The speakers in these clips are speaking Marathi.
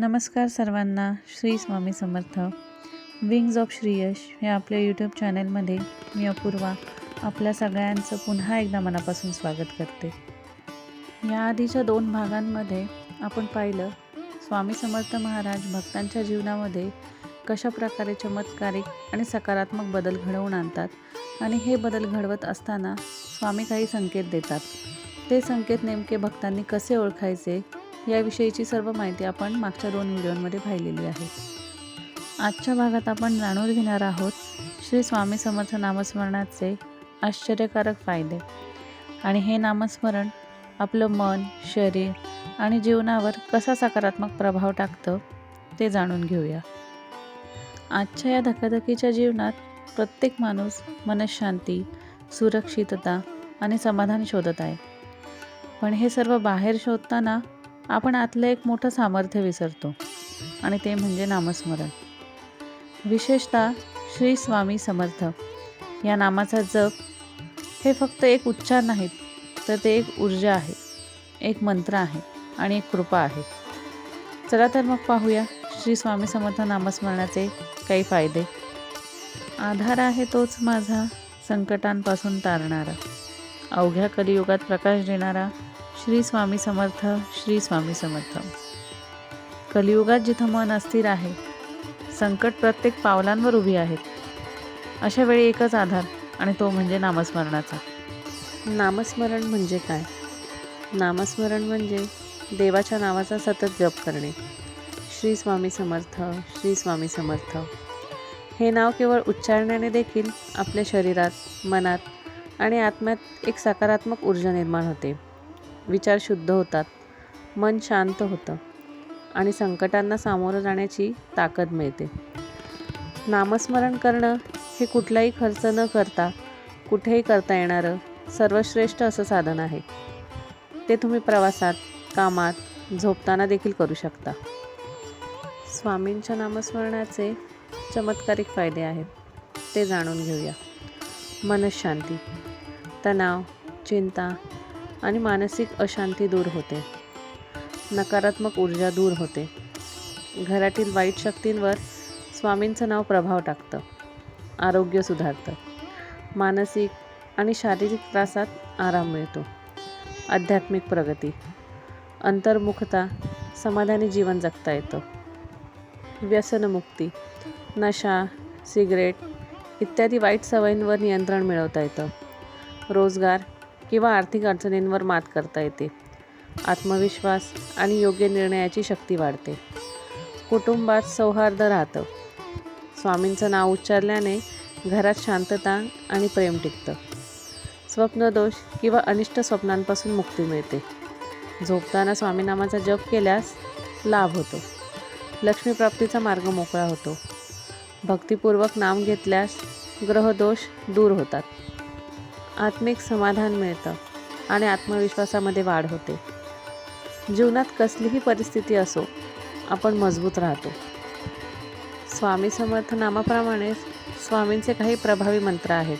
नमस्कार सर्वांना श्री स्वामी समर्थ. विंग्ज ऑफ श्रीयश या आपल्या यूट्यूब चॅनलमध्ये मी अपूर्वा आपल्या सगळ्यांचं पुन्हा एकदा मनापासून स्वागत करते. या आधीच्या दोन भागांमध्ये आपण पाहिलं स्वामी समर्थ महाराज भक्तांच्या जीवनामध्ये कशा प्रकारे चमत्कारिक आणि सकारात्मक बदल घडवून आणतात आणि हे बदल घडवत असताना स्वामी काही संकेत देतात. ते संकेत नेमके भक्तांनी कसे ओळखायचे? याविषयीची सर्व माहिती आपण मागच्या दोन व्हिडिओमध्ये पाहिलेली आहे. आजच्या भागात आपण जाणून घेणार आहोत श्री स्वामी समर्थ नामस्मरणाचे आश्चर्यकारक फायदे. आणि हे नामस्मरण आपलं मन शरीर आणि जीवनावर कसा सकारात्मक प्रभाव टाकतं ते जाणून घेऊया. आजच्या या धकाधकीच्या जीवनात प्रत्येक माणूस मनशांती सुरक्षितता आणि समाधान शोधत आहे. पण हे सर्व बाहेर शोधताना आपण आतलं एक मोठं सामर्थ्य विसरतो. आणि ते म्हणजे नामस्मरण. विशेषतः श्री स्वामी समर्थ. या नामाचा जप हे फक्त एक उच्चार नाहीत तर ते एक ऊर्जा आहे एक मंत्र आहे आणि एक कृपा आहे. चला तर मग पाहूया श्री स्वामी समर्थ नामस्मरणाचे काही फायदे. आधार आहे तोच माझा संकटांपासून तारणारा. अवघ्या कलियुगात प्रकाश देणारा श्री स्वामी समर्थ श्री स्वामी समर्थ. कलियुगात जिथं मन अस्थिर आहे संकट प्रत्येक पावलांवर उभी आहेत. अशा वेळी एकच आधार आणि तो म्हणजे नामस्मरणाचा. नामस्मरण म्हणजे काय? नामस्मरण म्हणजे देवाच्या नावाचा सतत जप करणे. श्री स्वामी समर्थ श्री स्वामी समर्थ. हे नाव केवळ उच्चारण्याने देखील आपल्या शरीरात मनात आणि आत्म्यात एक सकारात्मक ऊर्जा निर्माण होते. विचार शुद्ध होतात. मन शांत होतं आणि संकटांना सामोरं जाण्याची ताकद मिळते. नामस्मरण करणं हे कुठलाही खर्च न करता कुठेही करता येणारं सर्वश्रेष्ठ असं साधन आहे. ते तुम्ही प्रवासात कामात झोपताना देखील करू शकता. स्वामींच्या नामस्मरणाचे चमत्कारिक फायदे आहेत. ते जाणून घेऊया. मनशांती. तणाव चिंता आणि मानसिक अशांती दूर होते. नकारात्मक ऊर्जा दूर होते. घरातील वाईट शक्तींवर स्वामींचं नाव प्रभाव टाकतं. आरोग्य सुधारतं. मानसिक आणि शारीरिक त्रासात आराम मिळतो. आध्यात्मिक प्रगती. अंतर्मुखता समाधानी जीवन जगता येतं. व्यसनमुक्ती नशा सिगरेट इत्यादी वाईट सवयींवर नियंत्रण मिळवता येतं. रोजगार किंवा आर्थिक अडचणींवर मात करता येते. आत्मविश्वास आणि योग्य निर्णयाची शक्ती वाढते. कुटुंबात सौहार्द राहतं. स्वामींचं नाव उच्चारल्याने घरात शांतता आणि प्रेम टिकतं. स्वप्नदोष किंवा अनिष्ट स्वप्नांपासून मुक्ती मिळते. झोपताना स्वामीनामाचा जप केल्यास लाभ होतो. लक्ष्मीप्राप्तीचा मार्ग मोकळा होतो. भक्तिपूर्वक नाम घेतल्यास ग्रहदोष दूर होतात. आत्मिक समाधान मिळतं आणि आत्मविश्वासामध्ये वाढ होते. जीवनात कसलीही परिस्थिती असो आपण मजबूत राहतो. स्वामी समर्थ नामाप्रमाणेच स्वामींचे काही प्रभावी मंत्र आहेत.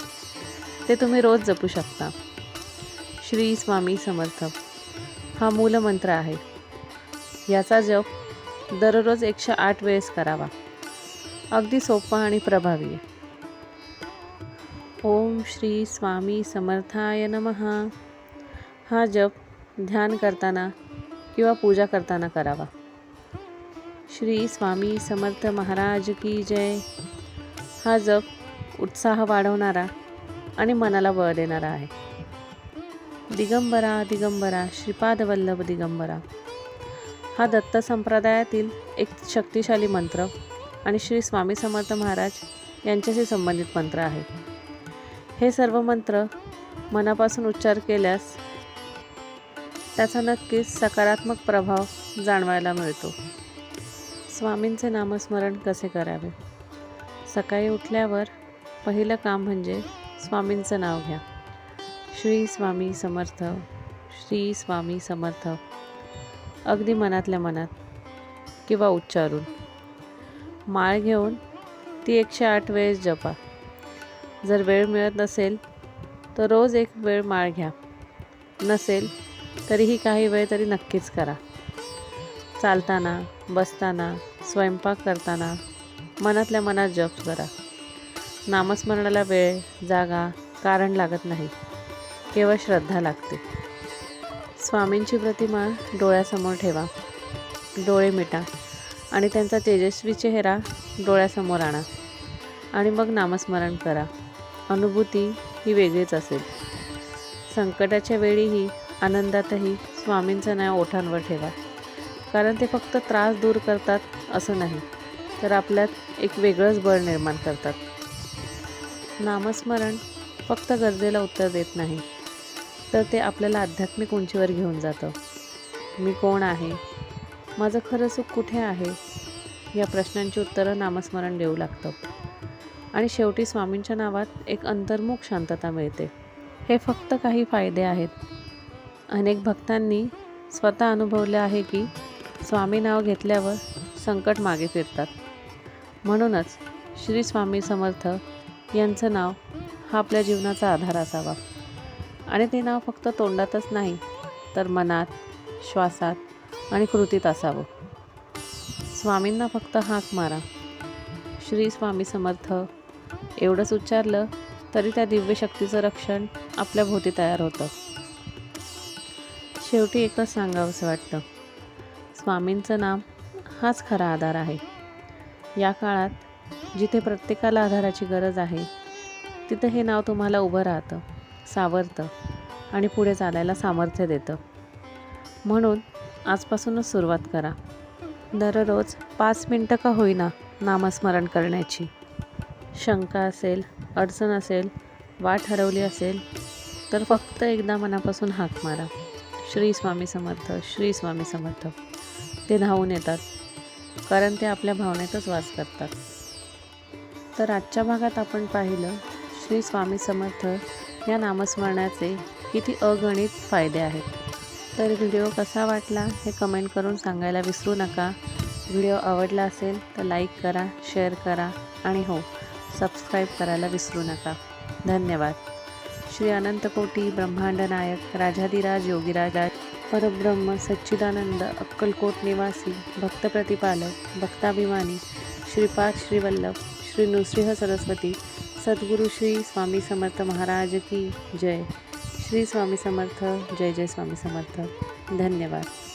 ते तुम्ही रोज जपू शकता. श्री स्वामी समर्थ. हा मूलमंत्र आहे. याचा जप दररोज एकशे आठ वेळेस करावा. अगदी सोपा आणि प्रभावी. आहे ओम श्री स्वामी समर्थाय नमः. हा जप ध्यान करताना किंवा पूजा करताना करावा. श्री स्वामी समर्थ महाराज की जय. हा जप उत्साह वाढवणारा आणि मनाला बळ देणारा आहे. दिगंबरा दिगंबरा श्रीपाद वल्लभ दिगंबरा. हा दत्त संप्रदायातील एक शक्तिशाली मंत्र आणि श्री स्वामी समर्थ महाराज यांच्याशी संबंधित मंत्र आहे. हे सर्व मंत्र मनापासून उच्चार केल्यास त्याचा नक्कीच सकारात्मक प्रभाव जाणवायला मिळतो. स्वामींचे नामस्मरण कसे करावे? सकाळी उठल्यावर पहिलं काम म्हणजे स्वामींचं नाव घ्या. श्री स्वामी समर्थ श्री स्वामी समर्थ. अगदी मनातल्या मनात किंवा उच्चारून. माळ घेऊन ती एकशे आठ वेळेस जपा. जर वेळ मिळत नसेल तर रोज एक वेळ माळ घ्या. नसेल तरीही काही वेळ तरी नक्कीच करा. चालताना बसताना स्वयंपाक करताना मनातल्या मनात जप करा. नामस्मरणाला वेळ जागा कारण लागत नाही केवळ श्रद्धा लागते. स्वामींची प्रतिमा डोळ्यासमोर ठेवा. डोळे मिटा आणि त्यांचा तेजस्वी चेहरा डोळ्यासमोर आणा आणि मग नामस्मरण करा. अनुभूती ही वेगळीच असेल. संकटाच्या वेळीही आनंदातही स्वामींचं नाव ओठांवर ठेवा. कारण ते फक्त त्रास दूर करतात असं नाही तर आपल्यात एक वेगळंच बळ निर्माण करतात. नामस्मरण फक्त गरजेला उत्तर देत नाही तर ते आपल्याला आध्यात्मिक उंचीवर घेऊन जातं. मी कोण आहे? माझं खरं सुख कुठे आहे? या प्रश्नांची उत्तरं नामस्मरण देऊ लागतं. आणि शेवटी स्वामींच्या नावात एक अंतर्मुख शांतता मिळते. हे फक्त काही फायदे आहेत. अनेक भक्तांनी स्वतः अनुभवले आहे की स्वामी नाव घेतल्यावर संकट मागे फिरतात. म्हणूनच श्री स्वामी समर्थ यांचं नाव हा आपल्या जीवनाचा आधार असावा. आणि ते नाव फक्त तोंडातच नाही तर मनात श्वासात आणि कृतीत असावं. स्वामींना फक्त हाक मारा. श्री स्वामी समर्थ एवढंच उच्चारलं तरी त्या दिव्य शक्तीचं रक्षण आपल्या भोवती तयार होतं. शेवटी एकच सांगावंसं वाटतं स्वामींचं नाम हाच खरा आधार आहे. या काळात जिथे प्रत्येकाला आधाराची गरज आहे तिथं हे नाव तुम्हाला उभं राहतं सावरतं आणि पुढे चालायला सामर्थ्य देतं. म्हणून आजपासूनच सुरुवात करा. दररोज पाच मिनटं का होईना नामस्मरण करण्याची. शंका असेल अडचण असेल वाट हरवली असेल तर फक्त एकदा मनापासून हाक मारा. श्री स्वामी समर्थ श्री स्वामी समर्थ. ते धावून येतात कारण ते आपल्या भावनेतच वास करतात. तर आजच्या भागात आपण पाहिलं श्री स्वामी समर्थ या नामस्मरणाचे किती अगणित फायदे आहेत. तर व्हिडिओ कसा वाटला हे कमेंट करून सांगायला विसरू नका. व्हिडिओ आवडला असेल तर लाईक करा शेअर करा आणि हो. सबस्क्राईब करायला विसरू नका. धन्यवाद. श्री अनंतकोटी ब्रह्मांड नायक राजाधिराज योगीराज परब्रह्म सच्चिदानंद अक्कलकोट निवासी भक्त प्रतिपालक भक्ताभिमानी श्रीपाद श्रीवल्लभ श्री नृसिंह सरस्वती सद्गुरू श्री स्वामी समर्थ महाराज की जय. श्री स्वामी समर्थ जय जय स्वामी समर्थ. धन्यवाद.